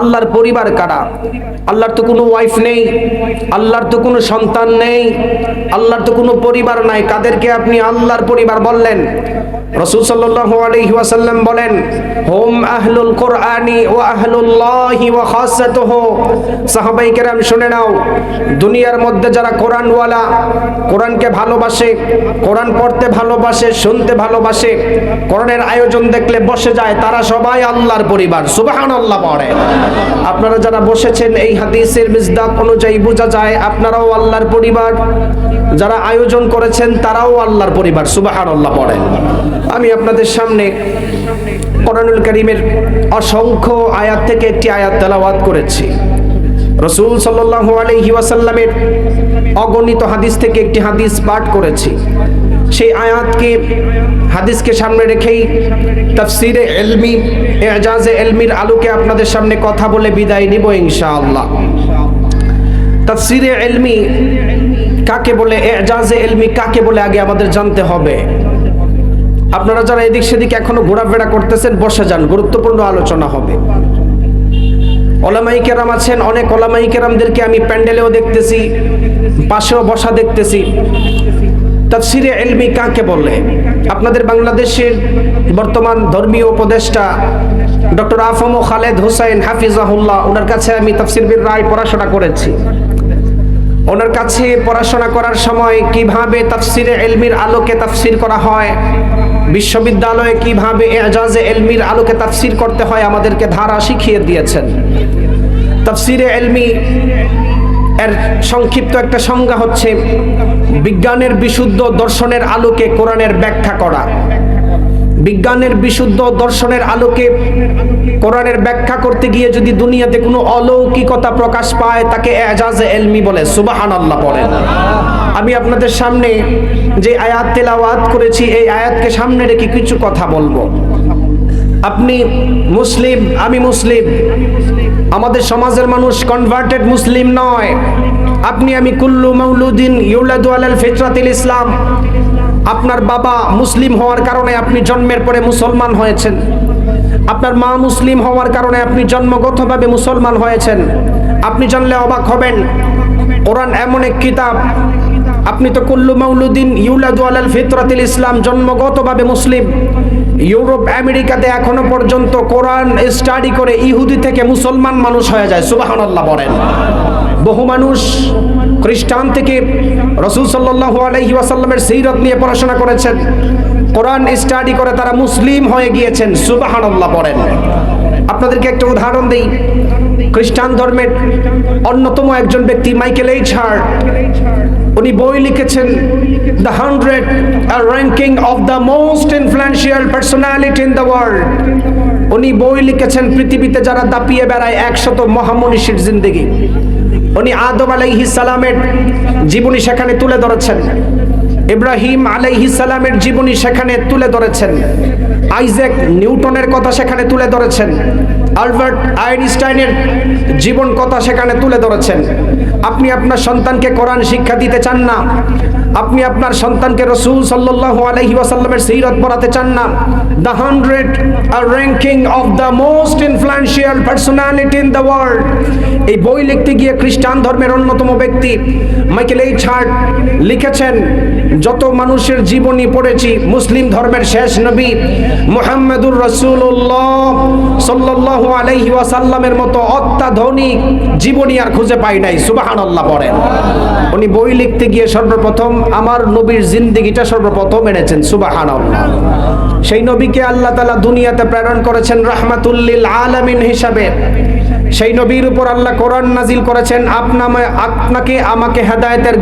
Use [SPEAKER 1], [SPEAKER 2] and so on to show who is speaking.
[SPEAKER 1] আল্লাহর পরিবার কারা? আল্লাহর তো কোনো ওয়াইফ নেই, আল্লাহর তো কোনো সন্তান নেই, আল্লাহর তো কোনো পরিবার নাই। কাদেরকে আপনি আল্লাহর পরিবার বললেন? রসুল সাল্লাল্লাহু আলাইহি ওয়াসাল্লাম বলেন, হোম আহলুল কোরআনি ও আহলুল্লাহি ওয়া খাসাতুহু। সাহাবাই কেরাম শুনে নাও, দুনিয়ার মধ্যে যারা কোরআনওয়ালা, কোরআনকে ভালোবাসে, কোরআন পড়তে ভালোবাসে, শুনতে ভালোবাসে, কোরআনের আয়োজন দেখলে বসে যায়, তারা সবাই আল্লাহর পরিবার। সুবহানাল্লাহ পড়ে। আপনারা যারা বসেছেন এই হাদিসের মিজদাক অনুযায়ী বোঝা যায়, আপনারাও আল্লাহর পরিবার। যারা আয়োজন করেছেন, তারাও আল্লাহর পরিবার। সুবহানাল্লাহ পড়েন। আমি আপনাদের সামনে কোরআনুল করিমের অসংখ্য আয়াত থেকে একটি আয়াত তেলাওয়াত করেছি। রসুল সাল্লাল্লাহু আলাইহি ওয়াসাল্লামের অগণিত হাদিস থেকে একটি হাদিস পাঠ করেছি। সেই আয়াতকে, হাদিসকে সামনে রেখেই তাফসিরে এলমি, এজাজে এলমির আলোকে আপনাদের সামনে কথা বলে বিদায় নিব ইনশাআল্লাহ। তাফসিরে এলমি কাকে বলে, এজাজে এলমি কাকে বলে আগে আমাদের জানতে হবে। আপনারা যারা এদিক সেদিক এখনও ঘোরাফেরা করতেছেন, বসে যান, গুরুত্বপূর্ণ আলোচনা হবে। ওলামাই কেরাম আছেন, অনেক ওলামাই কেরামদেরকে আমি প্যান্ডেলেও দেখতেছি, পাশেও বসা দেখতেছি। তাফসিরে এলমি কাকে বলে? আপনাদের বাংলাদেশের বর্তমান ধর্মীয় উপদেষ্টা ডক্টর আফম খালেদ হুসাইন হাফিজাহুল্লাহ, ওনার কাছে আমি তাফসির বীর রায় পড়াশোনা করেছি। ওনার কাছে পড়াশোনা করার সময় কীভাবে তাফসিরে এলমির আলোকে তাফসির করা হয়, বিশ্ববিদ্যালয়ে কীভাবে এজাজে এলমির আলোকে তাফসির করতে হয় আমাদেরকে ধারা শিখিয়ে দিয়েছেন। তাফসিরে এলমি এর সংক্ষিপ্ত একটা সংজ্ঞা হচ্ছে, বিজ্ঞানের বিশুদ্ধ দর্শনের আলোকে কোরআনের ব্যাখ্যা করা। বিজ্ঞানের বিশুদ্ধ দর্শনের আলোকে কোরআনের ব্যাখ্যা করতে গিয়ে যদি দুনিয়াতে কোনো অলৌকিকতা প্রকাশ পায়, তাকে এজাজে এলমি বলে সুবাহান আল্লাহ বলেন আমি আপনাদের সামনে যে আয়াত তেলাওয়াত করেছি, এই আয়াতকে সামনে রেখে কিছু কথা বলব। আপনি মুসলিম, আমি মুসলিম। আমাদের সমাজের মানুষ কনভার্টেড মুসলিম নয়। আপনি, আমি কুল্লু মৌলুদ্দিন ইউলাদু আলাল ইসলাম। আপনার বাবা মুসলিম হওয়ার কারণে আপনি জন্মের পরে মুসলমান হয়েছেন। আপনার মা মুসলিম হওয়ার কারণে আপনি জন্মগতভাবে মুসলমান হয়েছেন। আপনি জানলে অবাক হবেন, কোরআন এমন এক কিতাব আপনি তো কুল্লু মাউলুদ্দিন ইউলাদু আলাল ফিতরাতিল ইসলাম জন্মগতভাবে মুসলিম। ইউরোপ, আমেরিকাতে এখনও পর্যন্ত কোরআন স্টাডি করে ইহুদি থেকে মুসলমান মানুষ হয়ে যায়, সুবাহানাল্লাহ বলেন। বহু মানুষ খ্রিস্টান থেকে রসুল সাল্লাহ আলহি ওয়াসাল্লামের সিরত নিয়ে পড়াশোনা করেছেন। কোরআন স্টাডি করে তারা মুসলিম হয়ে গিয়েছেন, সুবাহানাল্লাহ বলেন। আপনাদেরকে একটা উদাহরণ দেই। খ্রিস্টান ধর্মের অন্যতম একজন ব্যক্তি মাইকেল এইচ হার্ট উনি বই লিখেছেন, the hundred ranking of the most influential personality in the world. উনি বই লিখেছেন, পৃথিবীতে যারা দাপিয়ে বেড়ায় একশত মহামনীষীর জিন্দগি। উনি আদম আলাইহি সালামের জীবনী সেখানে তুলে ধরেছেন। ইব্রাহিম আলাইহি সালামের জীবনী সেখানে তুলে ধরেছেন। আইজ্যাক নিউটনের কথা সেখানে তুলে ধরেছেন। আলবার্ট আইনস্টাইনের জীবন কথা সেখানে তুলে ধরেছেন। আপনি আপনার সন্তানকে কোরআন শিক্ষা দিতে চান না। আপনি আপনার সন্তানকে রসুল সাল্লাহ আলহি ওয়াসাল্লামের সিরত পড়াতে চান না। The hundred R ranking of the most influential personality in the world এই বই লিখতে গিয়ে খ্রিস্টান ধর্মের অন্যতম ব্যক্তি মাইকেল এই ছাড় লিখেছেন, যত মানুষের জীবনী পড়েছি, মুসলিম ধর্মের শেষ নবী মুহাম্মদুর রসুল্লাহ সাল্লাহ আলাইহি ওয়াসাল্লামের মতো অত্যাধুনিক জীবনী আর খুঁজে পাই নাই, সুবাহানাল্লাহ পড়েন উনি বই লিখতে গিয়ে সর্বপ্রথম আমার নবীর জিন্দিগিটা সর্বপ্রথম এনেছেন, সুবাহানাল্লাহ। সেই নবীকে আল্লাহ তালা দুনিয়াতে প্রেরণ করেছেন রাহমাতুল্লিল আলামিন হিসাবে। সেই নবীর উপর আল্লাহ কোরআন নাজিল করেছেন আপনা আপনাকে আমাকে হেদায়েতের